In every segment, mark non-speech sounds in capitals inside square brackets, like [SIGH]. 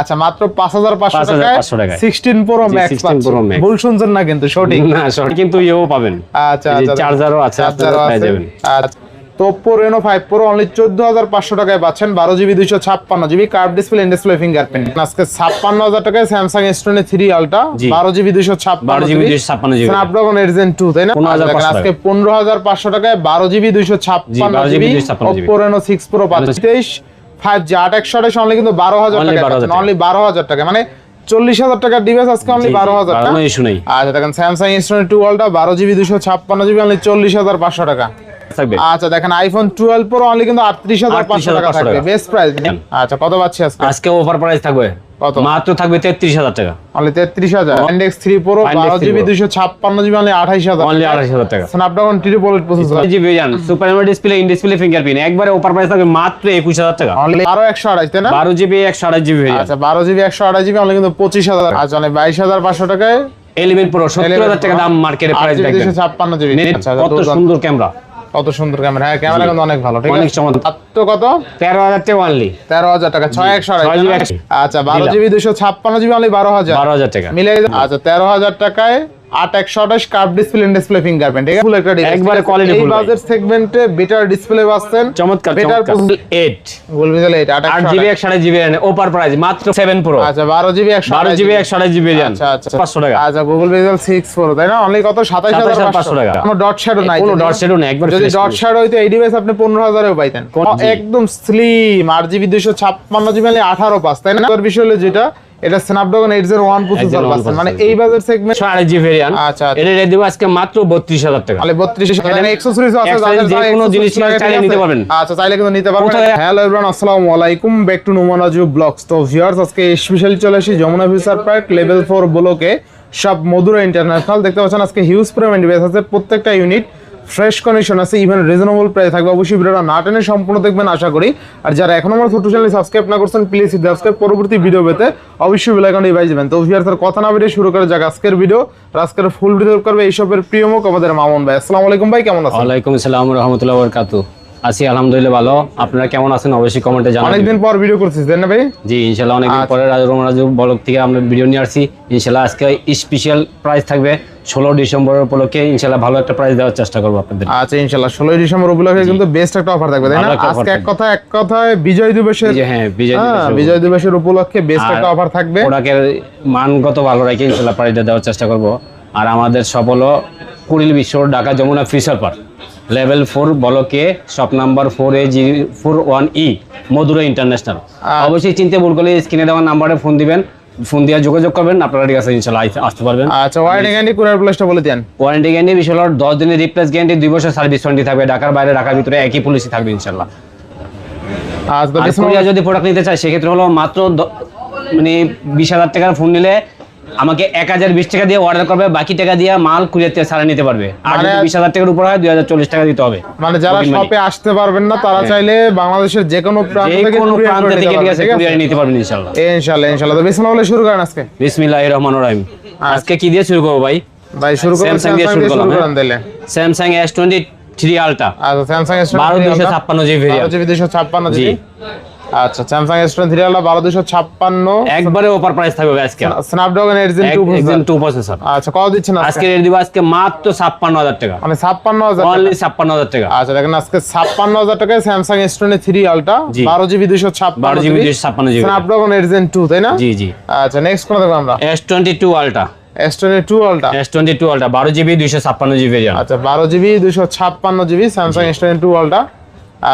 আচ্ছা মাত্র পাঁচ হাজার পাঁচশো 5,500 টাকায় টাকায়। সিক্সটিন প্রো ম্যাক্স 16 Pro ভুল শুনছেন না কিন্তু সঠিক। না সঠিক কিন্তু ইয়েও পাবেন। আচ্ছা যে আচ্ছা চার্জারও আছে চার্জারও আছে। আচ্ছা Oppo Reno five Pro only চোদ্দ হাজার পাঁচশো টাকায় পাচ্ছেন বারো জিবি দুইশো ছাপ্পান্ন GB curve display display fingerprint আজকে ছাপ্পান্ন হাজার টাকায় Samsung S twenty three Ultra বারো জিবি দুইশো ছাপ্পান্ন 12 GB 256 স্ন্যাপড্রাগন এডজেন টু তাই না? 15,500 আচ্ছা, আজকে পনেরো হাজার পাঁচশো টাকায় বারো জিবি দুইশো ছাপ্পান্ন 12 GB 256 Oppo Reno six Pro পাচ্ছেন। তেইশ ফাইভ জি আট একশো আঠাশ অনলি কিন্তু বারো হাজার টাকা অনলি বারো হাজার টাকা। মানে চল্লিশ হাজার টাকার ডিভাইস আজকে অনলি বারো হাজার টাকা ইস্যু নেই। আচ্ছা দেখেন স্যামসাং টোয়েন্টি টু আলট্রা বারো জিবি দুশো ছাপ্পান্ন জিবি অনলি চল্লিশ হাজার পাঁচশো টাকা। আচ্ছা দেখেন আইফোন টুয়েলভ প্রো অনলি কিন্তু আটত্রিশ হাজার পাঁচশো টাকা থাকবে। বেস্ট প্রাইস আচ্ছা কত পাচ্ছি আজকে? আজকে অফার প্রাইস থাকবে? মাত্র থাকবে তেত্রিশ হাজার টাকা। অনলি তেত্রিশ হাজার। ইন্ডেক্স থ্রি প্রো Index বারো 3 জিবি Pro। দুশো ছাপ্পান্ন জিবি অনলি আঠাইশ হাজার। অনলি আড়াইশ হাজার টাকা। স্ন্যাপড্রাগন ট্রিপল প্রসেসর জি ভিজান সুপার এমএ ডিসপ্লে ইন ডিসপ্লে ফিঙ্গারপ্রিন্ট একবারে অফার প্রাইস থাকবে মাত্র একুশ হাজার টাকা। অনলি বারো একশো আঠাইশ তাই না? বারো জিবি একশো আঠাশ জিবি আচ্ছা বারো জিবি একশো আঠাশ জিবি অনলি কিন্তু পঁচিশ হাজার। আচ্ছা অনলি বাইশ হাজার পাঁচশো টাকায় এলিমেন্ট প্রো সত্তর হাজার টাকা দাম মার্কেটে প্রাইস জিবি দেখবেন। জিবি। আচ্ছা কত সুন্দর ক্যামেরা কত সুন্দর ক্যামেরা হ্যাঁ ক্যামেরা কিন্তু অনেক ভালো ঠিক অনেক আছে চমৎকার কত? তেরো হাজার টাকা অনলি তেরো হাজার টাকা ছয়? একশো। আচ্ছা বারো জিবি দুশো ছাপ্পান্ন জিবি অনলি বারো হাজার। বারো হাজার টাকা। মিলে আচ্ছা তেরো হাজার টাকায় আট একশো আঠাশ কার্ভ ডিসপ্লে ডিসপ্লে ফিঙ্গারপ্রিন্ট ঠিক একটা একবারে ঠিক এই বাজেট সেগমেন্টে বেটার ডিসপ্লে পাচ্ছেন। চমৎকার বেটার বলবি তাহলে জিবি ওপার প্রাইস মাত্র প্রো আচ্ছা জিবি জিবি জিবি যান আচ্ছা আচ্ছা। টাকা। আচ্ছা গুগল পিক্সেল সিক্স প্রো তাই না? অনলি কত? সাতাইশ হাজার 27,500 পাঁচশো। টাকা। কোনো ডট শ্যাডো নাই কোনো ডট শ্যাডো নেই, একবার যদি ডট full। শ্যাডো হইতো এই ডিভাইস আপনি পাইতেন। একদম স্লিম আট জিবি দুশো ছাপ্পান্ন জিবি আঠারো পাঁচ তাই না? বিষয় হলো যেটা এটা স্ন্যাপড্রাগন প্রসেসর 801 পাচ্ছেন। মানে এই বাজার সেগমেন্ট একশো আঠাশ জিবি ভেরিয়েন্ট আচ্ছা। এটা রেট দেবো আজকে মাত্র বত্রিশ হাজার টাকা। তাহলে বত্রিশ এক্সেসরিজ আছে যাদের যে যা কোনো জিনিস চাইলে নিতে পারবেন। আচ্ছা চাইলে কিন্তু নিতে পারবেন। হ্যালো এভরিওয়ান আসসালামু আলাইকুম। ব্যাক টু নোমানাজু ব্লগস তো ভিউয়ার্স আজকে স্পেশালি চলে আসি Jamuna Future Park level four ব্লকে সব মধুরা ইন্টারন্যাশনাল দেখতে পাচ্ছেন আজকে হিউজ ডিভাইস আছে। প্রত্যেকটা ইউনিট ফ্রেশ কন্ডিশন আছে ইভেন রিজনেবল প্রাইস থাকবে। অবশ্যই ভিডিওটা না টেনে সম্পূর্ণ দেখবেন, আশা করি। আর যারা এখন আমার ছোট চ্যানেল সাবস্ক্রাইব না করছেন প্লিজ সাবস্ক্রাইব পরবর্তী ভিডিও পেতে অবশ্যই বেল আইকনটি বাজিয়ে দিবেন। তো ভিয়ার স্যার কথা না বেরিয়ে শুরু করে যাক আজকের ভিডিও আজকের ফুল ভিডিও করবে এইসবের প্রিয় মুখ আমাদের মামুন ভাই। আসসালামু আলাইকুম ভাই, কেমন আছেন? ওয়ালাইকুম আসসালাম, রহমতুল্লাহ বরকাতু আছি আলহামদুলিল্লাহ ভালো। আপনারা কেমন আছেন অবশ্যই কমেন্টে জানাবেন। অনেকদিন পর ভিডিও করছিস তাই না ভাই? জি ইনশাল্লাহ অনেকদিন আচ্ছা। পরে রাজু রাজু ব্লগ থেকে আমরা ভিডিও নিয়ে আসছি। ইনশাল্লাহ আজকে স্পেশাল প্রাইস থাকবে ষোলো ডিসেম্বর উপলক্ষে। ইনশাল্লাহ ভালো একটা প্রাইস দেওয়ার চেষ্টা করব আপনাদের। আচ্ছা ইনশাল্লাহ ষোলোই ডিসেম্বর উপলক্ষে কিন্তু বেস্ট একটা অফার থাকবে তাই না? আজকে এক কথা এক কথায় বিজয় দিবসের হ্যাঁ বিজয় হ্যাঁ দিবসের বিজয় দিবসের উপলক্ষে বেস্ট একটা অফার থাকবে। প্রোডাক্টের মানগত ভালো রেখে ইনশাল্লাহ প্রাইসটা দেওয়ার চেষ্টা করব। আর আমাদের সব হলো Kuril Bishwa Dhaka Jamuna Future Park level four বলকে shop number four A G four one E Madhura international অবশ্যই চিনতে ভুল করলে স্ক্রিনে দেওয়া নাম্বারে ফোন দিবেন। ফোন দিয়ে যোগাযোগ করবেন আপনারা ঠিক আছে ইনশাল্লাহ আসতে পারবেন। আচ্ছা ওয়ারেন্টি গ্যারান্টি কুরিয়ার প্লেসটা বলে দেন। ওয়ারেন্টি গ্যারান্টি হলো দশ দিনের রিপ্লেস গ্যারান্টি দুই বছর সার্ভিস ওয়ারেন্টি থাকবে। ঢাকার বাইরে ঢাকার ভিতরে একই পলিসি থাকবে ইনশাল্লাহ। আচ্ছা আর যদি প্রোডাক্ট নিতে চায় সেক্ষেত্রে হলো মাত্র মানে বিশ হাজার টাকার ফোন নিলে আমাকে এক হাজার বিশ টাকা দিয়ে অর্ডার করবে বাকি টাকা দিয়ে মাল কুরিয়ার থেকে সারা নিতে পারবে। আর যদি মানে- বিশ হাজার টাকার উপর হয় দুই হাজার চল্লিশ টাকা দিতে হবে। মানে যারা শপে আসতে পারবেন না তারা চাইলে বাংলাদেশের যে কোনো প্রান্ত থেকে প্রান্ত থেকে নিতে পারবেন, নিতে ইনশাল্লাহ ইনশাআল্লাহ। ইনশাআল্লাহ তো বিসমিল্লাহ বলে শুরু করেন আজকে। বিসমিল্লাহ রহমান রহিম। আজকে কি দিয়ে শুরু করব ভাই? ভাই শুরু করেন স্যামসাং দিয়ে শুরু করলাম, Samsung S twenty three Ultra আচ্ছা স্যামসাং এস বারো দুশো ছাপ্পান্ন জিবি বারো ভেরিয়েন্ট জিবি আচ্ছা স্যামসাং এস টোয়েন্টি থ্রি আলা বারো দুশো ছাপ্পান্ন। একবারে ওভার প্রাইস থাকবে আজকে। Snapdragon eight Gen two processor আচ্ছা কত দিচ্ছেন আজকে? রেট দিব আজকে মাত্র ছাপ্পান্ন হাজার টাকা। মানে ছাপ্পান্ন হাজার অনলি ছাপ্পান্ন হাজার টাকা। আচ্ছা দেখেন আজকে ছাপ্পান্ন হাজার টাকায় স্যামসাং এস টোয়েন্টি থ্রি বারো জিবি দুশো ছাপ্পান্ন বারো জিবি দুশো ছাপ্পান্ন GB. Snapdragon eight Gen two তাই না? জি জি। আচ্ছা নেক্সট কোন দেখব আমরা? S twenty two Ultra S twenty two Ultra S twenty two বারো জিবি দুইশো ছাপ্পান্ন জিবি আচ্ছা বারো জিবি দুশো ছাপ্পান্ন GB Samsung S twenty two Ultra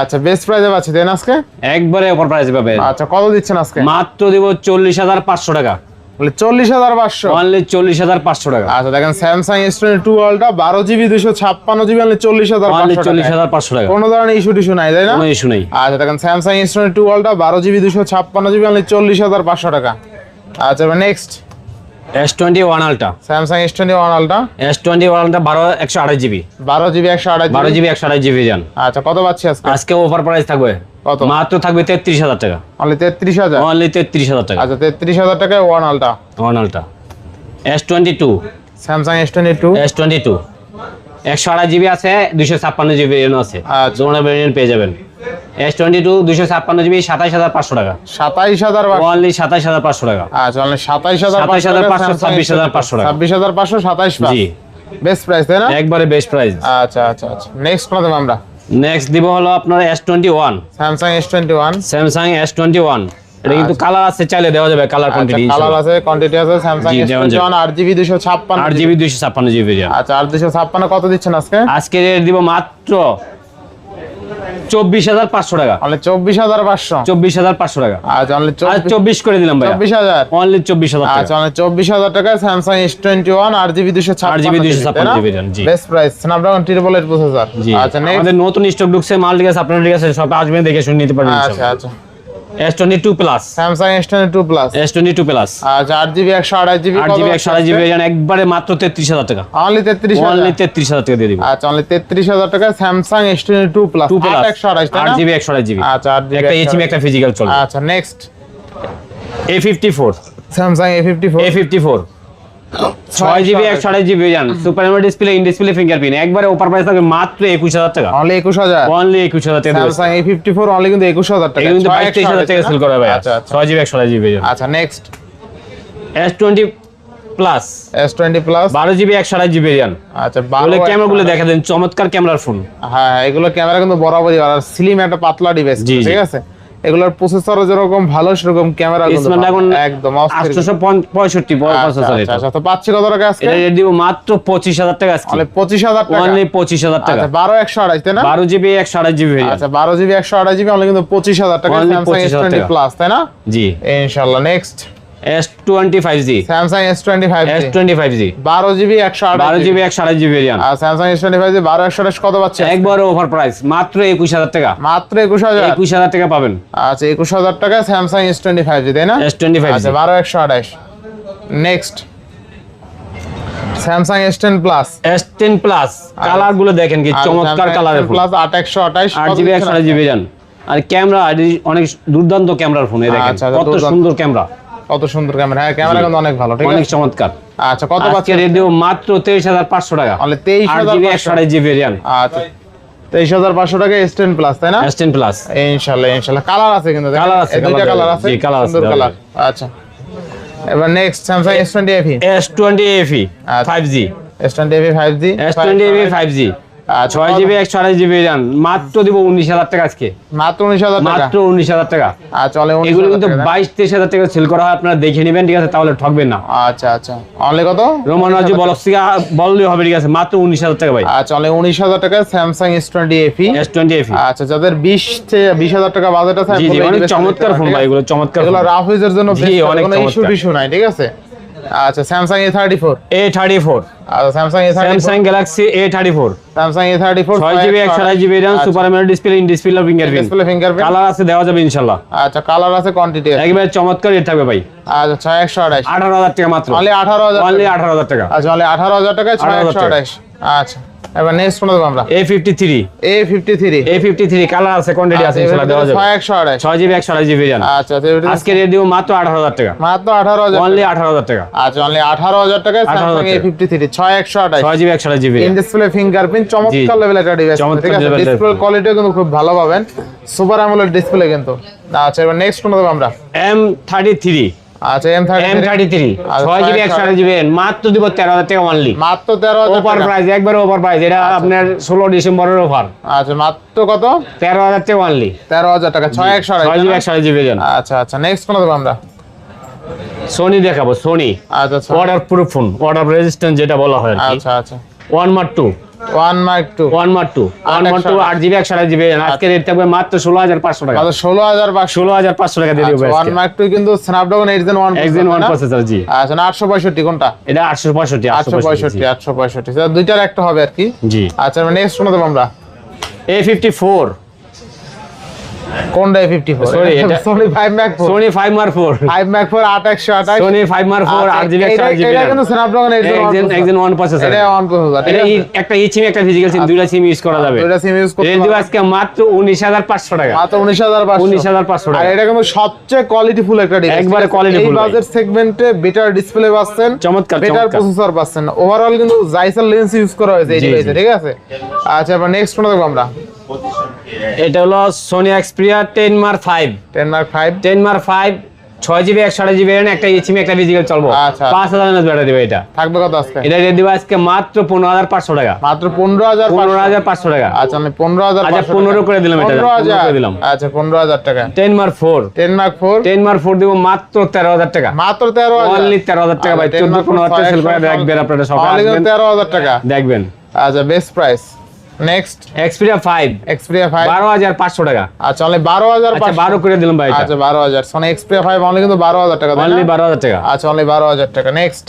আচ্ছা বেস্ট প্রাইসে পাচ্ছি তাই না আজকে? একবারে অফার প্রাইস পাবে। আচ্ছা কত দিচ্ছেন আজকে? মাত্র দিব চল্লিশ হাজার পাঁচশো টাকা। চল্লিশ হাজার পাঁচশো? অনলি চল্লিশ হাজার পাঁচশো টাকা। আচ্ছা দেখেন Samsung S twenty two Ultra বারো জিবি দুশো ছাপ্পান্ন জিবি অনলি চল্লিশ হাজার চল্লিশ হাজার পাঁচশো টাকা। কোনো ধরনের ইস্যু টিস্যু নাই তাই না? কোনো ইস্যু নেই। আচ্ছা দেখেন Samsung S twenty two Ultra বারো জিবি দুশো ছাপ্পান্ন জিবি অনলি চল্লিশ হাজার পাঁচশো টাকা। আচ্ছা next S twenty one Ultra Samsung S twenty one Ultra S twenty one Ultra বারো একশো আঠাশ জিবি বারো জিবি একশো আঠাশ বারো জিবি একশো আঠাশ জিবি যান আচ্ছা কত পাচ্ছি আজকে? আজকে অফার প্রাইস থাকবে। কত? মাত্র থাকবে তেত্রিশ হাজার টাকা। অনলি তেত্রিশ হাজার? অনলি তেত্রিশ হাজার টাকা। আচ্ছা তেত্রিশ হাজার টাকায় one Ultra one Ultra S twenty two Samsung S twenty two S twenty two একশো আঠাশ জিবি আছে দুইশো ছাপ্পান্ন জিবি আছে। আচ্ছা। পেয়ে যাবেন। এস টোয়েন্টি টু দুশো ছাপ্পান্ন জিবি সাতাইশ হাজার পাঁচশো টাকা। সাতাইশ হাজার অনলি সাতাইশ হাজার পাঁচশো টাকা। আচ্ছা অনলি সাতাইশ হাজার 27,500, 26,500 টাকা। ছাব্বিশ হাজার পাঁচশো সাতাইশ জি। বেস্ট প্রাইস তাই না? একবারে বেস্ট প্রাইস আচ্ছা আচ্ছা আচ্ছা। নেক্সট কোন দেবো আমরা? নেক্সট দিব হলো আপনার S twenty one Samsung S twenty one Samsung S twenty one এটা কিন্তু কালার আছে চাইলে দেওয়া যাবে কালার কোয়ান্টিটি কালার আচ্ছা, আছে কোয়ান্টিটি আছে স্যামসাং। জিবি। আচ্ছা আট দুশো ছাপ্পান্ন কত দিচ্ছেন আজকে? আজকে রেট দিব মাত্র চব্বিশ হাজার পাঁচশো টাকা। চব্বিশ হাজার পাঁচশো। চব্বিশ হাজার পাঁচশো টাকা। আচ্ছা চব্বিশ করে দিলাম ভাই চব্বিশ হাজার। অনলি চব্বিশ হাজার আচ্ছা চব্বিশ হাজার টাকা স্যামসাং এস টোয়েন্টি ওয়ান আট জিবি দুশো ছাপ্পান্ন 8GB 256 জিবি জি। Best price Snapdragon triple eight processor আচ্ছা আমাদের নতুন স্টক ঢুকছে মাল ঠিক আছে আপনার ঠিক আছে সব আসবেন দেখে শুনে নিতে পারবেন আচ্ছা আচ্ছা। S22 plus Samsung S22 plus S22 plus আর 4GB 128GB 8GB 128GB মানে একবারে মাত্র 33000 টাকা। অনলি 33000 অনলি 33000 টাকা দিয়ে দিব। আচ্ছা অনলি 33000 টাকা Samsung S22 plus 128 8GB 128GB আচ্ছা 8GB একটা এইচএম একটা ফিজিক্যাল চলবে। আচ্ছা next A54 Samsung A54 A54 ছয় জিবি একশো আড়াই জিবি জান super AMOLED display in display fingerprint একবারে ওপার প্রাইস থাকবে মাত্র একুশ হাজার টাকা। অনলি একুশ হাজার? অনলি একুশ হাজার টাকা Samsung A fifty four only কিন্তু একুশ হাজার টাকা। কিন্তু ছয় বাইশ একশো তেইশ হাজার টাকা সেল করা ভাই। ছয় জিবি আড়াই জিবি আচ্ছা next S twenty plus S twenty plus বারো জিবি একশো জিবি আচ্ছা বারো দেখা দেন চমৎকার ক্যামেরার ফোন হ্যাঁ এগুলো ক্যামেরা কিন্তু বরাবরই আর স্লিম একটা পাতলা ডিভাইস। ঠিক আছে? এগুলোর প্রসেসর যেরকম ভালো সেরকম ক্যামেরা স্ন্যাপড্রাগন একদম অস্থির। আটশোশো পঁয়ষট্টি আচ্ছা, প্রসেসর আচ্ছা, এটা। আচ্ছা, তো পাচ্ছি কত টাকা আজকে? এটা দিব মাত্র পঁচিশ হাজার টাকা আজকে। মানে পঁচিশ হাজার টাকা। অনলি পঁচিশ হাজার টাকা। আচ্ছা বারো একশো আড়াই তাই না? বারো জিবি একশো আড়াই জিবি আচ্ছা বারো জিবি একশো আড়াই জিবি অনলি কিন্তু পঁচিশ হাজার টাকা। Only স্যামসাং এস 25,000 টোয়েন্টি টাকা। প্লাস তাই না? জি। ইনশাল্লাহ নেক্সট আর কত একবার ওভার প্রাইস মাত্র একুশ হাজার টাকা। মাত্র টাকা পাবেন। আচ্ছা টাকা তাই না? আচ্ছা next Samsung S ten plus S ten plus কালারগুলো দেখেন কি চমৎকার প্লাস আড়াই জিবি যান আর ক্যামেরা অনেক দুর্দান্ত ক্যামেরার ফোন এই দেখেন। আচ্ছা, আচ্ছা, কত সুন্দর ক্যামেরা। কত সুন্দর ক্যামেরা হ্যাঁ ক্যামেরা কিন্তু অনেক ভালো ঠিক অনেক চমৎকার। আচ্ছা কত পাচ্ছি রেডিও মাত্র 23500 টাকা। মানে 23500 জিবি আচ্ছা 23500 টাকা S10 প্লাস তাই না? S10 প্লাস ইনশাল্লাহ ইনশাল্লাহ। কালার আছে কিন্তু কালার আছে দুইটা কালার আছে। কালার আছে কালার আচ্ছা এবার next Samsung S20 FE S20 FE 5G S20 FE 5G S20 five G ছয় জিবি একশো জিবি র্যাম মাত্র দিব উনিশ হাজার টাকা আজকে। মাত্র উনিশ হাজার মাত্র উনিশ হাজার টাকা। চলে এগুলো কিন্তু বাইশ তেইশ হাজার টাকা সেল করা হয় আপনারা দেখে নেবেন ঠিক আছে? তাহলে ঠকবেন না। আচ্ছা আচ্ছা। অনলি কত? থেকে বললেই হবে ঠিক আছে? মাত্র উনিশ হাজার টাকা ভাই। আচ্ছা অনলি উনিশ হাজার টাকা Samsung S twenty FE S twenty FE আচ্ছা যাদের বিশ থেকে বিশ হাজার টাকা বাজেট আছে অনেক চমৎকার ফোন ভাই এগুলো চমৎকার? এগুলো রাফ ইউজের জন্য অনেক ইস্যু টিস্যু নাই ঠিক আছে? আচ্ছা Samsung A thirty four A thirty four আচ্ছা Samsung A Samsung Galaxy A thirty four Samsung A thirty four ছয় জিবি একশো আড়াই GB RAM super AMOLED display in display fingerprint display fingerprint colour আছে দেওয়া যাবে ইনশাল্লাহ আচ্ছা কালার আছে কোয়ান্টিটি একবারে চমৎকার রেট থাকবে ভাই। আচ্ছা ছয় একশো আঠাশ আঠারো হাজার টাকা মাত্র। অনলি আঠারো হাজার অনলি আঠারো হাজার টাকা। আচ্ছা অনলি আঠারো হাজার টাকা ছয় 18,000 একশো। আঠাশ আচ্ছা। এবার নেক্সট দেবো আমরা? A fifty three A fifty three A fifty three colour আছে কোয়ান্টিটি আছে ইনশাল্লাহ দেওয়া যাবে। ছয় একশো আঠাশ ছয় জিবি একশো আড়াই জিবি র্যাম আচ্ছা তো আজকে রেট দিব মাত্র আঠারো হাজার টাকা। মাত্র আঠারো হাজার অনলি আঠারো হাজার টাকা। আচ্ছা অনলি আঠারো হাজার টাকায় 18,000 স্যামসাং এ টাকা। ফিফটি থ্রি ছয় একশো আঠাশ। ছয় জিবি একশো আড়াই জিবি ইন ডিসপ্লে ফিঙ্গারপ্রিন্ট চমৎকার জি। লেভেল একটা ডিভাইস ঠিক আছে ডিসপ্লে। কোয়ালিটিও কিন্তু খুব ভালো পাবেন। সুপার অ্যামোলেড ডিসপ্লে কিন্তু। আচ্ছা এবার নেক্সট কোন দেবো আমরা? এম থার্টি থ্রি আচ্ছা এম এম থার্টি থ্রি আচ্ছা, ছয় জিবি একশো জিবি মাত্র দিব তেরো হাজার টাকা অনলি মাত্র তেরো ওভার। প্রাইস একবার ওভার প্রাইস এটা আপনার ষোলো ডিসেম্বরের অফার আচ্ছা মাত্র কত? তেরো হাজার টাকা অনলি তেরো হাজার টাকা ছয় একশো আঠাশ ছয় জিবি একশো আড়াই জিবি আচ্ছা আচ্ছা নেক্সট কোন দেবো আমরা? সোনি দেখাবো সোনি আচ্ছা আচ্ছা। Waterproof phone water resistant যেটা বলা হয় আচ্ছা আচ্ছা। One Mark two one Mark two one Mark two one Mark two আট জিবি একশো আড়াই জিবি আজকে রেট থাকবে মাত্র ষোলো হাজার পাঁচশো টাকা। ষোলো হাজার ষোলো হাজার পাঁচশো টাকা দিয়ে দিবে ওয়ান মার্ক টু কিন্তু স্ন্যাপড্রাগন এইট জেন ওয়ান একদিন ওয়ান প্রসেসর জি। আচ্ছা আটশো পঁয়ষট্টি কোনটা? এটা আটশো পঁয়ষট্টি আটশো পঁয়ষট্টি আটশো পঁয়ষট্টি। দুইটার একটা হবে আর কি? জি। আচ্ছা নেক্সট দেবো আমরা এ ফিফটি ফোর কোনটা ফিফটি ফোর এটা- sorry five Mark four Sony five Mark four five Mark four আট একশো আঠাশ। মার ফোর আট জিবি একশো আট জিবি এটা কিন্তু স্ন্যাপড্রাগন একজন একজন ওয়ান প্রসেসর এটা ওয়ান প্রসেসর এটা একটা ই সিম একটা ফিজিক্যাল সিম দুইটা সিম ইউজ করা যাবে। দুইটা সিম ইউজ করতে রেট দিব আজকে মাত্র উনিশ হাজার পাঁচশো টাকা। মাত্র আর এটা কিন্তু সবচেয়ে কোয়ালিটিফুল একটা ডিভাইস একবারে। বাজেট সেগমেন্টে বেটার ডিসপ্লে পাচ্ছেন চমৎকার, বেটার চমৎকার। প্রসেসর পাচ্ছেন। ওভারঅল কিন্তু জাইসাল লেন্স ইউজ করা হয়েছে এই ডিভাইসে ঠিক আছে? আচ্ছা এবার নেক্সট কোন দেখব আমরা। এটা হলো Sony Xperia ten Mark five ten Mark five ten Mark five ছয় জিবি একশো আঠাশ জিবি একটা ইচিমি একটা ফিজিক্যাল চলবো। আচ্ছা। পাঁচ হাজার এমএস ব্যাটারি দেবে এটা। থাকবে কত আজকে? এটা রেট দিবে আজকে মাত্র পনেরো হাজার পাঁচশো টাকা। মাত্র পনেরো হাজার পনেরো হাজার পাঁচশো টাকা। আচ্ছা আমি পনেরো হাজার আচ্ছা, 15 করে দিলাম এটা, পনেরো হাজার করে দিলাম। আচ্ছা পনেরো হাজার টাকা। Ten Mark four ten Mark four ten Mark four দিব মাত্র তেরো হাজার টাকা। মাত্র তেরো অনলি তেরো হাজার টাকা ভাই। চোদ্দ পনেরো হাজার টাকা সেল করে দেখবেন আপনারা আসবেন। তেরো হাজার টাকা। দেখবেন। আচ্ছা best price next Xperia five Xperia five বারো হাজার পাঁচশো টাকা। আচ্ছা অনলি বারো হাজার আচ্ছা বারো করে দিলাম ভাই আচ্ছা বারো হাজার। সোনি এক্সপিরিয়া ফাইভ অনলি কিন্তু বারো হাজার টাকা তাই অনলি বারো হাজার টাকা। আচ্ছা অনলি বারো হাজার টাকা। নেক্সট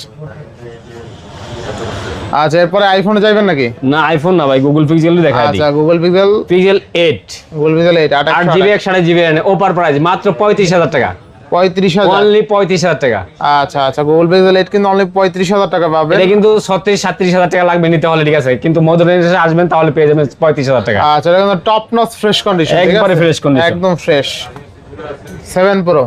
আচ্ছা এরপরে আইফোনে যাইবেন নাকি? না আইফোন না ভাই গুগল পিক্সেল দেখা আচ্ছা Google Pixel Pixel eight Google Pixel eight আট আট জিবি একশো জিবি ওপার প্রাইস মাত্র পঁয়ত্রিশ হাজার টাকা। পঁয়ত্রিশ হাজার। অনলি পঁয়ত্রিশ হাজার টাকা। আচ্ছা আচ্ছা গুগল এইট কিন্তু অনলি পঁয়ত্রিশ হাজার টাকা পাবে। এটা কিন্তু ছত্রিশ সাতত্রিশ হাজার টাকা লাগবে নিতে হলে ঠিক আছে? কিন্তু মধুর আসবেন তাহলে পেয়ে যাবেন পঁয়ত্রিশ হাজার টাকা। আচ্ছা এটা কিন্তু টপ নস ফ্রেশ কন্ডিশন একবারে ফ্রেশ condition। একদম fresh seven Pro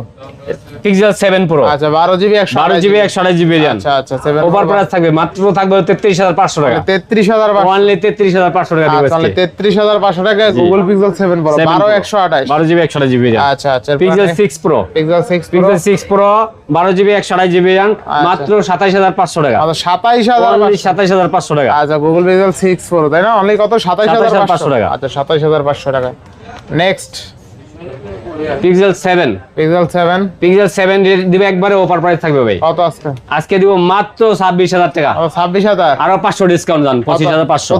Pixel seven Pro আচ্ছা বারো জিবি একশো বারো জিবি একশো আঠাশ জিবি আচ্ছা আচ্ছা সেভেন ওভার প্রাইস থাকবে মাত্র থাকবে তেত্রিশ হাজার পাঁচশো টাকা। তেত্রিশ হাজার অনলি তেত্রিশ হাজার পাঁচশো টাকা আচ্ছা তেত্রিশ হাজার পাঁচশো টাকা গুগল পিক্সেল সেভেন প্রো বারো একশো আঠাশ বারো জিবি একশো আঠাশ জিবি আচ্ছা আচ্ছা Pixel six Pro Pixel six Pixel six Pro বারো জিবি একশো আঠাশ জিবি যান মাত্র সাতাইশ হাজার পাঁচশো টাকা। আচ্ছা সাতাইশ হাজার সাতাইশ হাজার পাঁচশো টাকা। আচ্ছা গুগল পিক্সেল সিক্স প্রো তাই না? অনলি কত? সাতাইশ হাজার 27,500 পাঁচশো টাকা। টাকা আচ্ছা সাতাইশ হাজার পাঁচশো টাকা। Next Pixel seven Pixel seven Pixel seven দিবে একবারে ওভার প্রাইস থাকবে ভাই। কত আজকে? আজকে দিব মাত্র ছাব্বিশ হাজার টাকা। আবার ছাব্বিশ হাজার? আরও পাঁচশো ডিসকাউন্ট পাঁচশো পঁচিশ। হাজার পাঁচশো।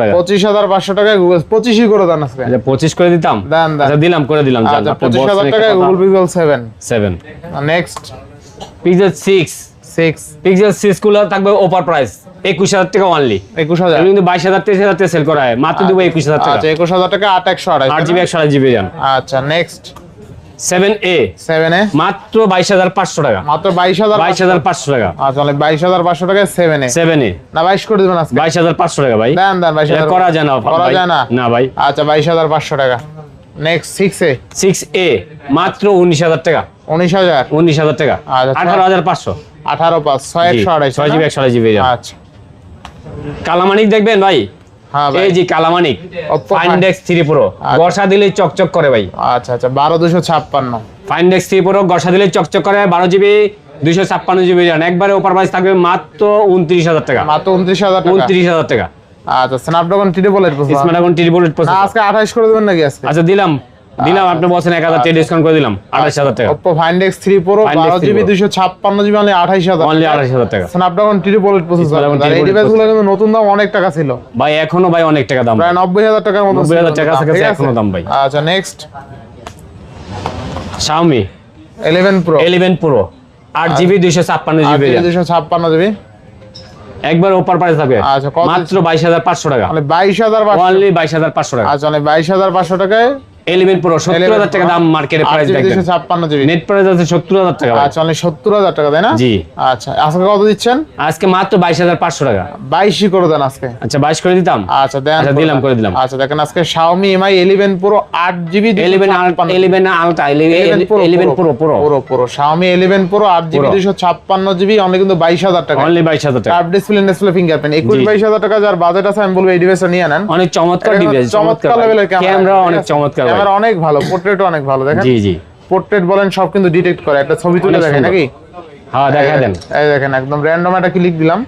টাকা। পঁচিশ হাজার পাঁচশো টাকায় গুগল পঁচিশই করে দেন আজকে। আচ্ছা পঁচিশ করে দিতাম? দেন, দেন। আচ্ছা দিলাম করে দিলাম। পঁচিশ হাজার টাকায় Google Pixel seven seven next Pixel six six Pixel সিক্সগুলো থাকবে ওভার প্রাইস একুশ হাজার টাকা অনলি একুশ হাজার। কিন্তু বাইশ হাজার তেইশ হাজার টাকা সেল করা হয় মাত্র দিব একুশ হাজার টাকা। আচ্ছা একুশ হাজার টাকা আট একশো আড়াই আট জিবি একশো আট জিবি যান আচ্ছা নেক্সট সেভেন এ সেভেনে মাত্র বাইশ হাজার পাঁচশো টাকা। মাত্র বাইশ হাজার বাইশ হাজার পাঁচশো টাকা। আচ্ছা বাইশ হাজার পাঁচশো টাকায় সেভেনে সেভেন এ না বাইশ করে দেবেন আজকে। বাইশ হাজার পাঁচশো টাকা ভাই। দেন দেন বাইশ হাজার করা যায় না করা যায় না। না ভাই। আচ্ছা বাইশ হাজার পাঁচশো টাকা। নেক্সট সিক্সে সিক্স এ মাত্র উনিশ হাজার টাকা। উনিশ হাজার। উনিশ হাজার টাকা। আচ্ছা, আঠারো হাজার পাঁচশো। আঠারো পাঁচ ছয় একশো আড়াই ছয় জিবি একশো আড়াই জিবি আচ্ছা। কালামানিক দেখবেন ভাই? হ্যাঁ এই যে কালামানিক থ্রি প্রো আচ্ছা। গসা দিলে চকচক করে ভাই। আচ্ছা আচ্ছা বারো দুশো ছাপ্পান্ন। ফাইনডেক্স থ্রি প্রো দিলে চকচক করে বারো জিবি দুইশো ছাপ্পান্ন জিবি একবারে ওপার প্রাইস থাকবে মাত্র উনত্রিশ হাজার টাকা। মাত্র উনত্রিশ হাজার উনত্রিশ হাজার টাকা। আচ্ছা স্ন্যাপড্রাগন টিডি বলেট স্মার্ট এখন টিরিবল না আজকে আঠাইশ করে দেবেন নাকি আজকে? আচ্ছা দিলাম। দিলাম আপনি বলছেন এক হাজার ডিসকাউন্ট করে দিলাম আঠাশ হাজার টাকা। প্রো Find X বারো জিবি Pro। দুশো ছাপ্পান্ন জিবি অনলি আঠাইশ হাজার অনলি আঠাশ হাজার টাকা। স্ন্যাপড্রাগন টিডি বলেট প্রসেসর আর এই 3 ডিভাইস কিন্তু নতুন দাম অনেক টাকা ছিল। ভাই এখনও ভাই অনেক টাকা দাম। প্রায় নব্বই হাজার টাকার মতো 90,000 টাকা কাছাকাছি এখনও দাম ভাই। আচ্ছা নেক্সট প্রো প্রো আট জিবি দুইশো ছাপ্পান্ন জিবি দুশো ছাপ্পান্ন জিবি একবার ওপার প্রাইস থাকবে। আচ্ছা, মাত্র বাইশ হাজার পাঁচশো টাকা। মানে বাইশ হাজার পাঁচশো। অনলি বাইশ হাজার পাঁচশো টাকা। আচ্ছা মানে বাইশ হাজার পাঁচশো টাকায় ইলেভেন প্রো সত্তর হাজার টাকা দাম মার্কেটে প্রাইস দুশো ছাপ্পান্ন জিবি। নেট প্রাইস আছে সত্তর হাজার টাকা ভাই। আচ্ছা অনলি সত্তর হাজার টাকা তাই না? জি। আচ্ছা আজকে কত দিচ্ছেন? আজকে মাত্র বাইশ হাজার পাঁচশো টাকা। বাইশই করে দেন আজকে। আচ্ছা বাইশ করে দিতাম? আচ্ছা দেন আচ্ছা, দিলাম, করে দিলাম। আচ্ছা দেখেন আজকে Xiaomi Mi 11 Pro 8 GB eleven eleven Ultra eleven Pro Pro Pro Pro Xiaomi 11 Pro 8 GB Pro। 256 GB only কিন্তু 22000 টাকা। অনলি বাইশ হাজার টাকা। কার্ভ ডিসপ্লে ডিসপ্লে ফিঙ্গারপ্রিন্ট 21 22000 টাকা যার বাজেট আছে আমি বলব এই ডিভাইসটা নিয়ে নেন। অনেক চমৎকার ডিভাইস চমৎকার লেভেলের ক্যামেরা অনেক চমৎকার। ক্যামেরা অনেক ভালো পোর্ট্রেটও অনেক ভালো দেখেন? জি জি। পোর্ট্রেট বলেন সব কিন্তু ডিটেক্ট করে একটা ছবি তুলে দেখেন নাকি? হ্যাঁ দেখা দেন। এই দেখেন একদম র্যান্ডম একটা ক্লিক দিলাম।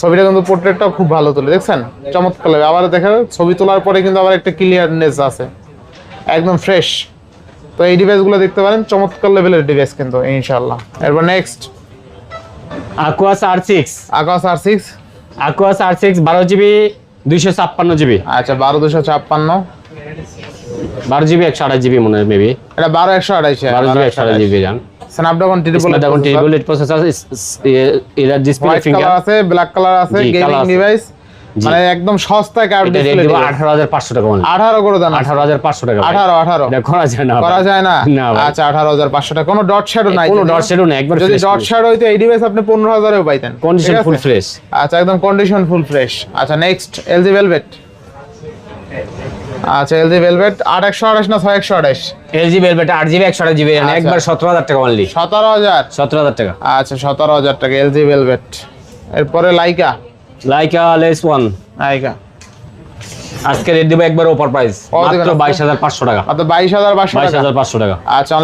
ছবিটা কিন্তু পোর্ট্রেটটাও খুব ভালো তুলে দেখছেন? চমৎকার লাগে। আবার দেখেন ছবি তোলার পরে কিন্তু আবার একটা ক্লিয়ারনেস আছে। একদম ফ্রেশ তো এই ডিভাইসগুলো দেখতে পারেন চমৎকার লেভেলের ডিভাইস কিন্তু ইনশাআল্লাহ। এরপর next Aquos R six Aquos R six Aquos R six বারো জিবি দুইশো ছাপ্পান্ন জিবি আচ্ছা বারো দুশো ছাপ্পান্ন। বারো জিবি একশো আঠাশ জিবি মনে হয় মেবি এটা বারো একশো আড়াইশো বারো জিবি একশো আঠাশ জিবি যান স্ন্যাপড্রাগন টিডিবল স্ন্যাপড্রাগন টেবিল প্রসেসর এর ডিসপ্লে ফিঙ্গার আছে ব্ল্যাক কালার আছে গেমিং ডিভাইস মানে একদম সস্তায় রেট ডিসপ্লে দেবো? আঠারো হাজার পাঁচশো টাকা মানে। আঠারো করে দেন। আঠারো হাজার পাঁচশো টাকা ভাই। আঠারো আঠারো। এটা করা যায় না করা যায় না? আচ্ছা আঠারো হাজার পাঁচশো টাকা। কোনো ডট শ্যাডো নাই কোনো ডট শেডও নেই একবার যদি ডট শ্যাডো হইতো এই ডিভাইস আপনি পনেরো হাজারেও পাইতেন। কন্ডিশন ফুল ফ্রেশ আচ্ছা একদম কন্ডিশন ফুল ফ্রেশ আচ্ছা নেক্সট এলজি ভেলভেট আচ্ছা এলজি ভেলভেট আট একশো আঠাশ না ছয় একশো আঠাশ এলজি বেলবেট আট জিবি একশো আঠাশ জিবি আচ্ছা। একবার সতেরো হাজার টাকা অনলি সতেরো হাজার? সতেরো হাজার টাকা। আচ্ছা সতেরো হাজার টাকা এলজি ভেলভেট এরপরে লাইকা লাইকা লাইকা আজকে রেট দিব একবার ওপার প্রাইস মাত্র আজকে? বাইশ হাজার পাঁচশো টাকা। মাত্র বাইশ হাজার পাঁচশো বাইশ টাকা। আচ্ছা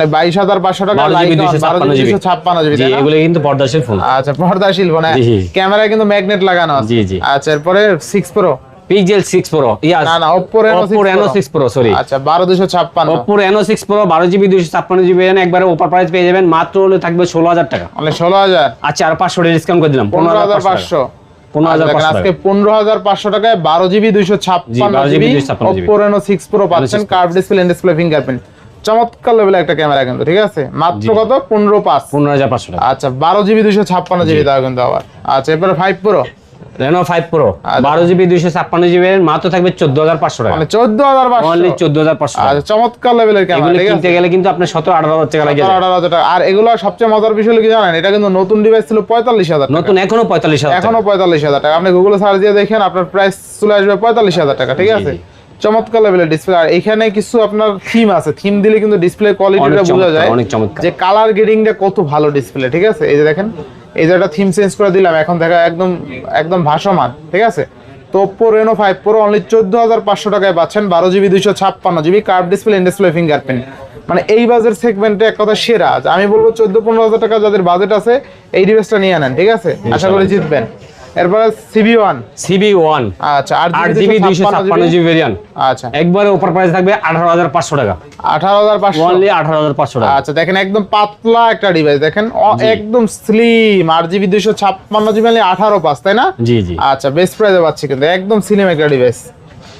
হাজার পাঁচশো টাকা জিবি দুইশো ছাপ্পান্ন জিবি ছাপ্পান্ন জিবি জি এগুলো কিন্তু পর্দাশীল ফোন আচ্ছা পর্দাশীল ফোন জি। ক্যামেরায় কিন্তু ম্যাগনেট লাগানো আছে। জি, জি। আচ্ছা এরপরে six pro Pixel six pro yes না না Oppo Reno six pro sorry আচ্ছা বারো দুশো ছাপ্পান্ন। ওপো রেনো সিক্স প্রো বারো জিবি দুইশো ছাপ্পান্ন জিবি একবারে ওপার প্রাইস পেয়ে যাবেন মাত্র হলে থাকবে ষোলো হাজার টাকা। অনলি ষোলো হাজার। আচ্ছা আর পাঁচশো ডিসকাউন্ট করে দিলাম পনেরো হাজার পাঁচশো পনেরো হাজার আচ্ছা, দেখেন, পাঁচশো আজকে পনেরো হাজার পাঁচশো টাকায় বারো জিবি দুইশো ছাপ্পান্ন 12 জিবি GB 256 প্রো পাচ্ছেন 6 Pro। Curve display display fingerprint চমৎকার লেভেলের একটা ক্যামেরা কিন্তু ঠিক আছে? মাত্র কত? পনেরো পাঁচ। পনেরো হাজার পাঁচশো টাকা। আচ্ছা বারো জিবি দুইশো ছাপ্পান্ন জিবি তাও কিন্তু আবার। আচ্ছা এরপরে five pro Reno five pro আচ্ছা। বারো জিবি দুইশো ছাপ্পান্ন জিবি মাত্র থাকবে চোদ্দ হাজার পাঁচশো টাকা। মানে চোদ্দ হাজার অনলি পাঁচশো চোদ্দ হাজার পাঁচশো টাকা। আচ্ছা চমৎকার লেভেলের ক্যামেরা এগুলো কিনতে গেলে কিন্তু সতেরো আঠারো হাজার টাকা লাগে। সতেরো আঠারো হাজার টাকা। আর এগুলো সবচেয়ে মজার বিষয় হলো কি জানেন? এটা কিন্তু নতুন ডিভাইস ছিল পঁয়তাল্লিশ হাজার টাকা। নতুন এখনও পঁয়তাল্লিশ হাজার এখনও পঁয়তাল্লিশ হাজার টাকা। আপনি গুগলে সার্চ দিয়ে দেখেন আপনার প্রাইস চলে আসবে পঁয়তাল্লিশ হাজার টাকা ঠিক আছে? চমৎকার লেভেলের ডিসপ্লে আর এখানে কিছু আপনার থিম আছে। থিম দিলে কিন্তু ডিসপ্লে কোয়ালিটিটা বোঝা যায়। যে কালার গ্রেডিংটা কত ভালো ডিসপ্লে ঠিক আছে? এই যে দেখেন এই যে একটা থিম চেঞ্জ করে দিলাম এখন দেখা একদম একদম ভাসমান ঠিক আছে? তো Oppo Reno five pro only চোদ্দ হাজার পাঁচশো টাকায় পাচ্ছেন বারো জিবি দুইশো ছাপ্পান্ন GB curve display in display fingerprint মানে এই বাজেট সেগমেন্টে এক কথা সেরা। আমি বলব চোদ্দ পনেরো হাজার টাকা যাদের বাজেট আছে এই ডিভাইসটা নিয়ে আনেন ঠিক আছে? আশা করি জিতবেন। এরপরে সিবি ওয়ান সিবি ওয়ান আচ্ছা আট জিবি দুইশো ছাপ্পান্ন জিবি ভেরিয়ান্ট আচ্ছা। একবারে ওপর প্রাইস থাকবে আঠারো হাজার পাঁচশো টাকা। আঠারো হাজার পাঁচশো? অনলি আঠারো হাজার পাঁচশো টাকা। আচ্ছা দেখেন একদম পাতলা একটা ডিভাইস দেখেন একদম স্লিম আট জিবি দুইশো ছাপ্পান্ন জিবি মানে আঠারো পাঁচ তাই না? জি জি। আচ্ছা বেস্ট প্রাইসে পাচ্ছি কিন্তু। একদম স্লিম একটা ডিভাইস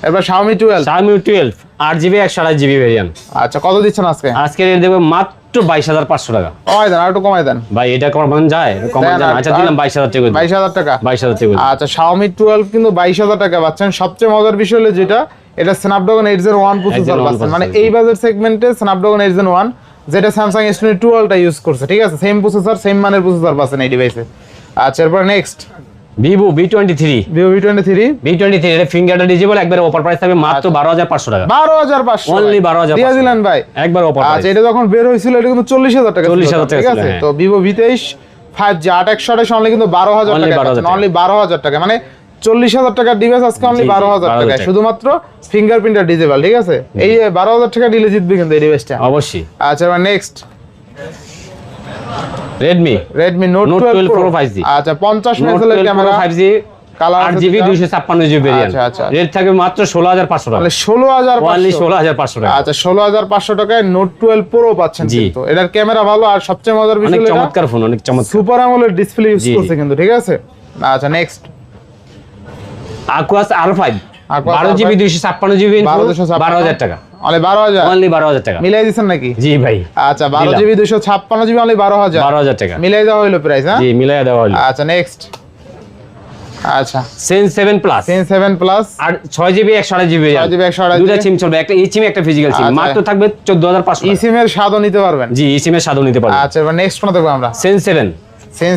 এবার Xiaomi 12 Xiaomi টুয়েলভ আট জিবি একশো আঠাশ জিবি ভেরিয়েন্ট আচ্ছা কত দিচ্ছেন আজকে? আজকে রেট দেবে মাত্র বাইশ হাজার পাঁচশো টাকা। কমাই দেন আর একটু কমাই দেন। ভাই এটা কমান যায়? কমান যায় আচ্ছা দিলাম বাইশ হাজার টাকা বাইশ হাজার টাকা। বাইশ হাজার টাকা আচ্ছা 12 কিন্তু বাইশ হাজার টাকা পাচ্ছেন। সবচেয়ে মজার বিষয় হলো যেটা এটা Snapdragon eight zero one processor পাচ্ছেন। মানে এই বাজার সেগমেন্টে স্ন্যাপড্রাগন এইট জিরো ওয়ান যেটা স্যামসাং এস টোয়েন্টি টুয়েলভটা ইউজ করছে ঠিক আছে? সেম প্রসেসর সেম মানের প্রসেসর পাচ্ছেন এই ডিভাইসে আচ্ছা এরপর next Vivo V twenty three Vivo V twenty three V twenty three এটা ফিঙ্গারটা ডিজেবল একবার ওপর প্রাইস থাকবে মাত্র বারো হাজার পাঁচশো টাকা। বারো হাজার পাঁচশো Only 12,500 দিয়ে দিলেন ভাই। একবার ওপর আচ্ছা এটা যখন বের হয়েছিল এটা কিন্তু চল্লিশ হাজার টাকা ছিল। 40,000 তখন, ঠিক আছে? হ্যাঁ। তো ভিভো ভি তেইশ ফাইভ জি আট একশো আঠাশ অনলি কিন্তু বারো হাজার টাকা। অনলি বারো হাজার টাকা। মানে চল্লিশ হাজার টাকার ডিভাইস আজকে অনলি বারো হাজার 12,000 টাকা টাকা। শুধুমাত্র ফিঙ্গারপ্রিন্ট আর ডিজেবল ঠিক আছে? এই বারো হাজার টাকা দিলে জিতবে কিন্তু এই ডিভাইসটা অবশ্যই। আচ্ছা next Redmi Redmi note Note twelve 12 pro Pro 5G আচ্ছা পঞ্চাশ মেগাপিক্সেলের camera five G colour GB দুইশো ছাপ্পান্ন জিবি ভেরিয়েন্ট আচ্ছা, আচ্ছা। রেট থাকবে মাত্র ষোলো হাজার পাঁচশো টাকা। মানে ষোলো হাজার ষোলো হাজার পাঁচশো টাকা। আচ্ছা ষোলো হাজার পাঁচশো টাকায় নোট টুয়েলভ প্রো পাচ্ছেন জি। কিন্তু। এটার ক্যামেরা ভালো আর সবচেয়ে মজার বিষয় চমৎকার ফোন অনেক চমৎকার। সুপার আমলের ডিসপ্লে ইউজ জি, জি। করছে কিন্তু ঠিক আছে? আচ্ছা next Aquos R five Aquas বারো R5 জিবি দুইশো ছাপ্পান্ন জিবি বারো হাজার টাকা। অনলি বারো হাজার? অনলি বারো হাজার টাকা। মিলাই দিচ্ছেন নাকি? জি ভাই। আচ্ছা বারো দিলাম। জিবি দুশো ছাপ্পান্ন জিবি অনলি বারো হাজার। টাকা। মিলাই দেওয়া হইল প্রাইস হ্যাঁ? জি মিলাই দেওয়া হলো আচ্ছা নেক্সট আচ্ছা। Sen seven plus ten seven plus আর ছয় জিবি একশো আঠাশ জিবি 128 দুটা সিম চলবে। একটা এই সিম একটা ফিজিক্যাল সিম। মাত্র থাকবে সিমের স্বাদও নিতে পারবেন। জি এই সিমের স্বাদও নিতে পারবে আচ্ছা এবার নেক্সট কোন দেখব আমরা? সেন সেভেন সেন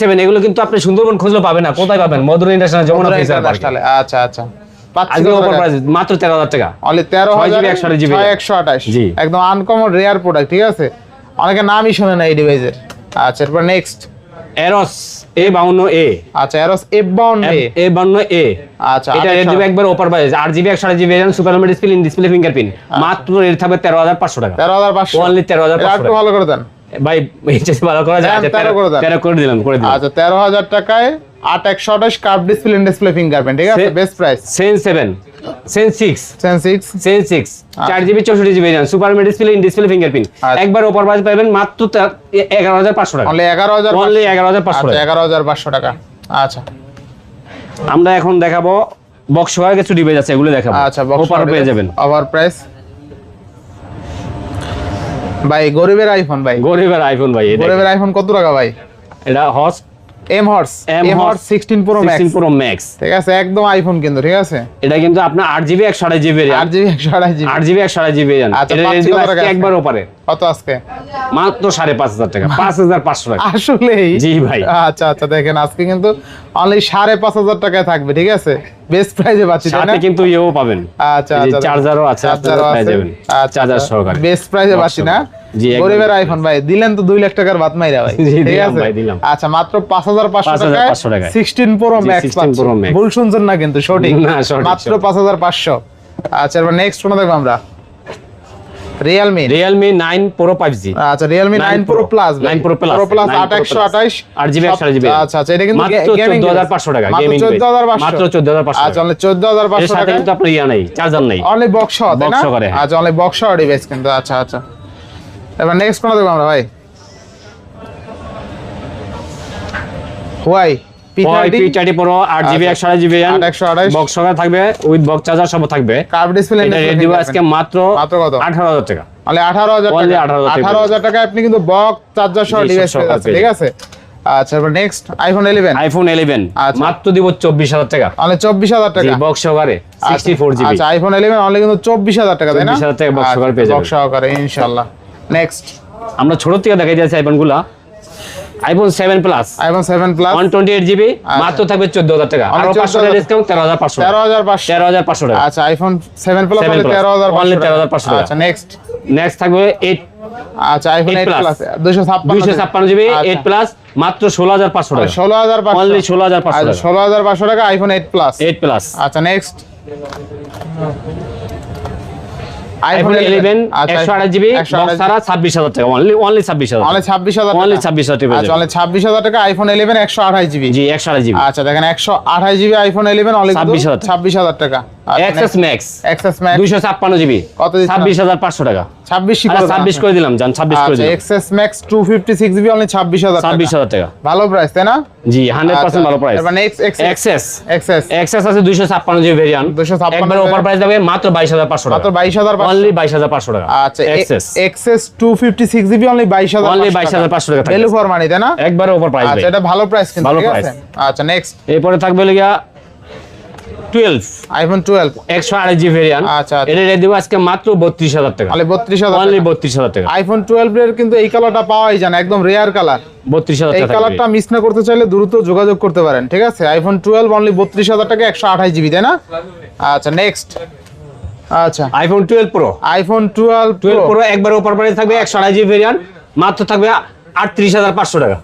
সেন এগুলো কিন্তু আপনি সুন্দরবন খুঁজলে পাবেন না। কোথায় পাবেন? মধুর ইন্টারন্যাশনাল যমুনা ফিচার পার্কে। আচ্ছা আচ্ছা। আজকে ওপর প্রাইস মাত্র তেরো হাজার টাকা। অনলি তেরো 6GB হাজার 128 GB ছয় একশো আঠাশ। জি। একদম আনকমন রেয়ার প্রোডাক্ট ঠিক আছে? অনেকে নামই শোনে না এই ডিভাইসের আচ্ছা এরপর নেক্সট এরস এ বাউন্ন এ আচ্ছা এরস এ বাউন্ন এ আচ্ছা এটা রেট দেবে একবার ওপর প্রাইস আট জিবি একশো সুপার। ডিসপ্লে ডিসপ্লে ফিঙ্গারপ্রিন্ট মাত্র রেট থাকবে তেরো হাজার পাঁচশো টাকা। তেরো হাজার পাঁচশো। 13,500 এটা ভালো করে দেন। ভাই ভালো করা যায় আচ্ছা, 13 করে দেন। তেরো করে দিলাম করে দিলাম। আচ্ছা তেরো হাজার টাকায় আট একশো আঠাশ কার্ভ ডিসপ্লে ডিসপ্লে ফিঙ্গারপ্রিন্ট ঠিক আছে? বেস্ট প্রাইস সেন সেভেন সেন সিক্স সেন সিক্স সেন সিক্স চার জিবি চৌষট্টি GB super display in display fingerprint. একবার ওপর প্রাইস পাবেন মাত্র এগারো হাজার পাঁচশো টাকা। অনলি এগারো হাজার অনলি এগারো হাজার পাঁচশো আচ্ছা টাকা। এগারো হাজার পাঁচশো টাকা। আচ্ছা। আমরা এখন দেখাবো বক্স কিছু ডিভাইস আছে এগুলো দেখাবো। আচ্ছা ওপার পেয়ে যাবেন। ওভার প্রাইস ভাই গরিবের আইফোন ভাই। গরিবের আইফোন ভাই গরিবের আইফোন কত টাকা ভাই? এটা হস M horse M horse Horse sixteen pro max sixteen pro max ঠিক আছে একদম আইফোন কিন্তু ঠিক আছে? এটা কিন্তু আপনার আট জিবি একশো আঠাশ জিবি আট জিবি একশো আঠাশ জিবি আট জিবি একশো আঠাশ জিবি আচ্ছা, এটা পাচ্ছি রেট কত টাকা আজকে? একবার ওপারে। কত আজকে? মাত্র সাড়ে পাঁচ হাজার টাকা পাঁচ হাজার পাঁচশো টাকা। আসলেই? জি ভাই। আচ্ছা আচ্ছা দেখেন আজকে কিন্তু অনলি সাড়ে পাঁচ হাজার টাকায় থাকবে ঠিক আছে? বেস্ট প্রাইজে পাচ্ছি তাই না? কিন্তু ইয়েও পাবেন। আচ্ছা আচ্ছা চার্জারও আছে চার্জারও আছে। আচ্ছা চার্জার সহকারে। বেস্ট প্রাইজে পাচ্ছি না। গরিবের আইফোন ভাই। দিলেন তো দুই লাখ টাকার বাদ মাইরা ভাই। ঠিক আছে? আচ্ছা মাত্র পাঁচ হাজার পাঁচশো 5,500 টাকায় টাকায়। Sixteen pro max 16 Pro Max। ভুল শুনছেন না কিন্তু সঠিক। মাত্র পাঁচ হাজার পাঁচশো। আচ্ছা এবার নেক্সট কোন দেখব আমরা। Realme Realme nine pro five আচ্ছা Realme 9 Pro, plus 9 Pro Plus, pro plus 9 আট Pro Plus, আঠাইশ আট GB, একশো আট GB আচ্ছা আচ্ছা এটা কিন্তু মাত্র টাকা আচ্ছা অনলি এর সাথে কিন্তু আপনার ইয়া নেই চার্জার নেই। অনলি বক্স তাই Box না। আচ্ছা অনলি বক্স ডিভাইস কিন্তু আচ্ছা আচ্ছা। এবার নেক্সট কোন দেখব আমরা ভাই? হোয়াই পি প্রো আট জিবি আচ্ছা। একশো জিবি। বক্স সহকারে থাকবে উইথ বক্স চার্জার সব থাকবে। কার্ভ ডিসপ্লে রেট দিব আজকে মাত্র মাত্র কত? আঠারো হাজার টাকা। অনলি আঠারো হাজার Only টাকা। 18,000 টাকা। আঠারো হাজার টাকা আপনি কিন্তু বক্স চার্জার সহ ডিভাইস ঠিক আছে? আচ্ছা এবার next iPhone eleven iPhone eleven আচ্ছা। মাত্র দিব চব্বিশ হাজার টাকা। অনলি চব্বিশ হাজার টাকা। বক্স সহকারে সিক্সটি ফোর জিবি আচ্ছা আইফোন ইলেভেন অনলি কিন্তু চব্বিশ হাজার টাকা তাই না? 24,000 টাকা box সহকারে পেয়ে যাবেন। বক্স সহকারে ইনশাল্লাহ নেক্সট আমরা ছোট থেকে দেখাই দিয়েছি আইফোনগুলা। IPhone seven plus iPhone seven plus one twenty eight GB মাত্র থাকবে চোদ্দ হাজার টাকা। Only আরও পাঁচশো 14,000 টাকা ডিসকাউন্ট তেরো হাজার পাঁচশো তেরো হাজার পাঁচশো। তেরো হাজার পাঁচশো টাকা। আচ্ছা আইফোন সেভেন প্লাস 7 Plus, তেরো হাজার only 13,500 টাকা। আচ্ছা নেক্সট নেক্সট থাকবে এইট আচ্ছা আইফোন 8 এইট প্লাস দুইশো ছাপ্পান্ন দুইশো ছাপ্পান্ন জিবি এইট প্লাস মাত্র ষোলো হাজার পাঁচশো টাকা। ষোলো হাজার পাঁচশো। অনলি ষোলো হাজার পাঁচশো আচ্ছা টাকা। ষোলো হাজার পাঁচশো টাকা iPhone eight plus eight plus আচ্ছা নেক্সট আইফোন ইলেভেন আচ্ছা, একশো আঠাশ জিবি বক্স ছাড়া ছাব্বিশ হাজার টাকা অনলি অনলি ছাব্বিশ হাজার অনলি ছাব্বিশ হাজার অনলি ছাব্বিশ হাজার টাকা আচ্ছা অনলি টাকা আইফোন ইলেভেন একশো আঠাশ জিবি জি একশো আঠাশ জিবি আচ্ছা দেখেন একশো আঠাশ জিবি আইফোন ইলেভেন অনলি 26,000 টাকা। ছাব্বিশ হাজার টাকা। XS max GB. কত পাঁচশো টাকা। ছাব্বিশ আরে ছাব্বিশ করে দিলাম জান ছাব্বিশ করে আচ্ছা দিলাম। XS max two fifty six GB only ছাব্বিশ হাজার ছাব্বিশ টাকা। ভালো প্রাইস তাই না? জি হান্ড্রেড পার্সেন্ট ভালো প্রাইস এবার এক্সএস এক্সএস এক্সএস আছে দুইশো ছাপ্পান্ন জিবি ভেরিয়ান 256 একবার অফার প্রাইস দেবে মাত্র বাইশ হাজার পাঁচশো মাত্র টাকা বাইশ হাজার অনলি টাকা। আচ্ছা XS XS two fifty six GB only বাইশ হাজার Only 22,500 টাকা থাকবে। ভ্যালু ফর মানি তাই না? একবারে প্রাইস আচ্ছা এটা ভালো প্রাইস কিন্তু ভালো ঠিক আছে? আচ্ছা নেক্সট এরপরে থাকবে লিগা টুয়েলভ আইফোন টুয়েলভ একশো আড়াই জিবি ভেরিয়ান আচ্ছা, আচ্ছা। এটা রেট দেবো আজকে মাত্র বত্রিশ হাজার টাকা। অনলি বত্রিশ হাজার অনলি বত্রিশ হাজার টাকা। আইফোন টুয়েলভ এর কিন্তু এই কালারটা পাওয়াই যায় না একদম রেয়ার কালার বত্রিশ হাজার এই কালারটা মিস না করতে চাইলে দ্রুত যোগাযোগ করতে পারেন ঠিক আছে? আইফোন টুয়েলভ অনলি বত্রিশ হাজার টাকা একশো আঠাশ জিবি তাই না? আচ্ছা নেক্সট আচ্ছা। IPhone twelve pro iPhone twelve twelve pro একবার ওপর প্রাইস থাকবে একশো আড়াই জিবি ভেরিয়ান মাত্র থাকবে আটত্রিশ হাজার পাঁচশো টাকা।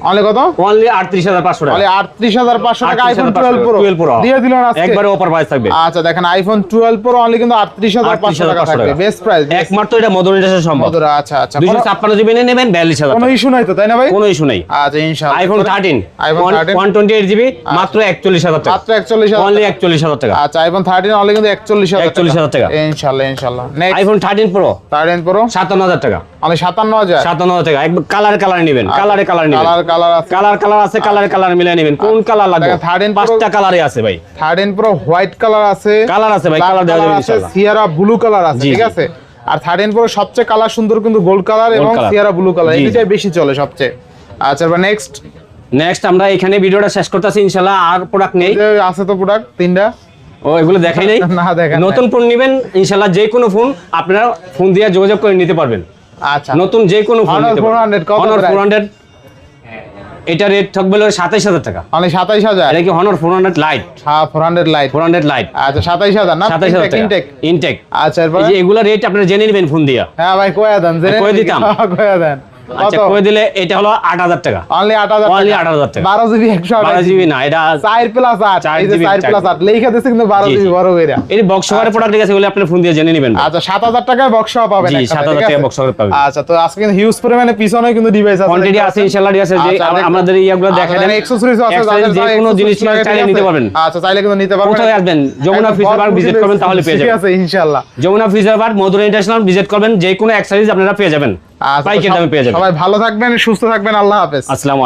অনলি কত? অনলি আটত্রিশ হাজার পাঁচশো টাকা। অনলি আটত্রিশ হাজার পাঁচশো টাকা iPhone twelve pro twelve pro দিয়ে দিল না আজকে? একবারে ওপর প্রাইস থাকবে। আচ্ছা দেখেন আইফোন টুয়েলভ প্রো অনলি কিন্তু আটত্রিশ হাজার পাঁচশো টাকা থাকবে। বেস্ট প্রাইস একমাত্র এটা ইন্ডাস্ট্রি সম্ভব। মধুরা আচ্ছা আচ্ছা। দুইশো কোনো- ছাপ্পান্ন জিবি নিয়ে নেবেন বিয়াল্লিশ হাজার কোনো ইস্যু নাই তো তাই না ভাই? কোনো ইস্যু নেই। আচ্ছা ইনশাআল্লাহ। IPhone thirteen iPhone 13 one twenty eight GB মাত্র একচল্লিশ হাজার টাকা। মাত্র একচল্লিশ হাজার অনলি একচল্লিশ হাজার টাকা। আচ্ছা আইফোন থার্টিন অনলি কিন্তু একচল্লিশ হাজার 41,000 টাকা। ইনশাল্লাহ ইনশাল্লাহ next iPhone thirteen pro thirteen pro সাতান্ন হাজার টাকা। অনলি সাতান্ন হাজার। সাতান্ন হাজার টাকা। একবার কালার কালার নেবেন। কালারে কালার নেবেন। কালার কালার আছে। কালার কালার আছে কালার নেবেন। কোন কালার লাগবে? দেখেন, 13 Pro- পাঁচটা কালারে আছে ভাই। থার্টিন প্রো হোয়াইট কালার আছে। কালার আছে ভাই কালার দেওয়া যাবে ইনশাআল্লাহ। সিয়ারা ব্লু কালার আছে ঠিক আছে? আর থার্টিন প্রো সবচেয়ে কালার সুন্দর কিন্তু গোল্ড কালার এবং সিয়ারা ব্লু কালার এই দুটাই বেশি চলে সবচেয়ে। আচ্ছা এবার নেক্সট নেক্সট আমরা এখানে ভিডিওটা শেষ করতেছি ইনশাআল্লাহ। আর প্রোডাক্ট নেই। আছে তো প্রোডাক্ট তিনটা। ও এগুলো দেখাই নাই? [LAUGHS] না, দেখেন নতুন ফোন নেবেন ইনশাআল্লাহ যে কোনো ফোন আপনারা ফোন দিয়ে যোগাযোগ করে নিতে পারবেন। আচ্ছা। নতুন যে কোনো ফোন নিতে 400? ফোর হান্ড্রেড এটা রেট থাকবে হলো সাতাইশ হাজার টাকা। মানে সাতাইশ হাজার? এটা কি হনর ফোর হান্ড্রেড লাইট হ্যাঁ four hundred lite four hundred lite আচ্ছা সাতাইশ হাজার না? সাতাইশ হাজার টাকা। ইনটেক ইনটেক আচ্ছা এগুলো রেট আপনারা জেনে নেবেন ফোন দিয়া। হ্যাঁ ভাই কয়া দেন জেনে কয়ে দিতাম? [LAUGHS] কয়া দেন। আচ্ছা কত? করে দিলে? এটা হলো আট হাজার টাকা। অনলি আট হাজার 8,000 টাকা। বারো জিবি একশো বারো আঠাশ জিবি। না এটা চার প্লাস আট। এই যে GB, চার চার প্লাস আট। লেখা দিচ্ছে কিন্তু বারো জি, জি। জিবি বড় কইরা এই বক্স সহকারে প্রোডাক্ট আছে এগুলো আপনি ফোন দিয়ে জেনে নেবেন। আচ্ছা সাত হাজার টাকায় বক্স পাবেন জি, 7,000 টাকায় আছে? box পাবেন। আচ্ছা তো আজকে কিন্তু হিউজ পরিমাণে পিছনে কিন্তু ডিভাইস আছে কোয়ান্টিটি আছে ইনশাআল্লাহ আছে যে আমাদের ইয়েগুলো দেখা দেন accessories আছে, যাদের যে কোনো জিনিস লাগে, চাইলে নিতে পারবেন। আচ্ছা চাইলে কিন্তু নিতে পারবেন। কোথায় আসবেন? যমুনা একদম ফিচার পার্ক ভিজিট করবেন তাহলে পেয়ে ঠিক যাবেন। আছে ইনশাআল্লাহ। Jamuna future park Madhura international visit করবেন যে কোনো অ্যাক্সেসরিজ আপনারা পেয়ে যাবেন। পাইকারি দামে পেয়ে যাবেন। সবাই ভালো থাকবেন সুস্থ থাকবেন আল্লাহ হাফেজ। আসসালামু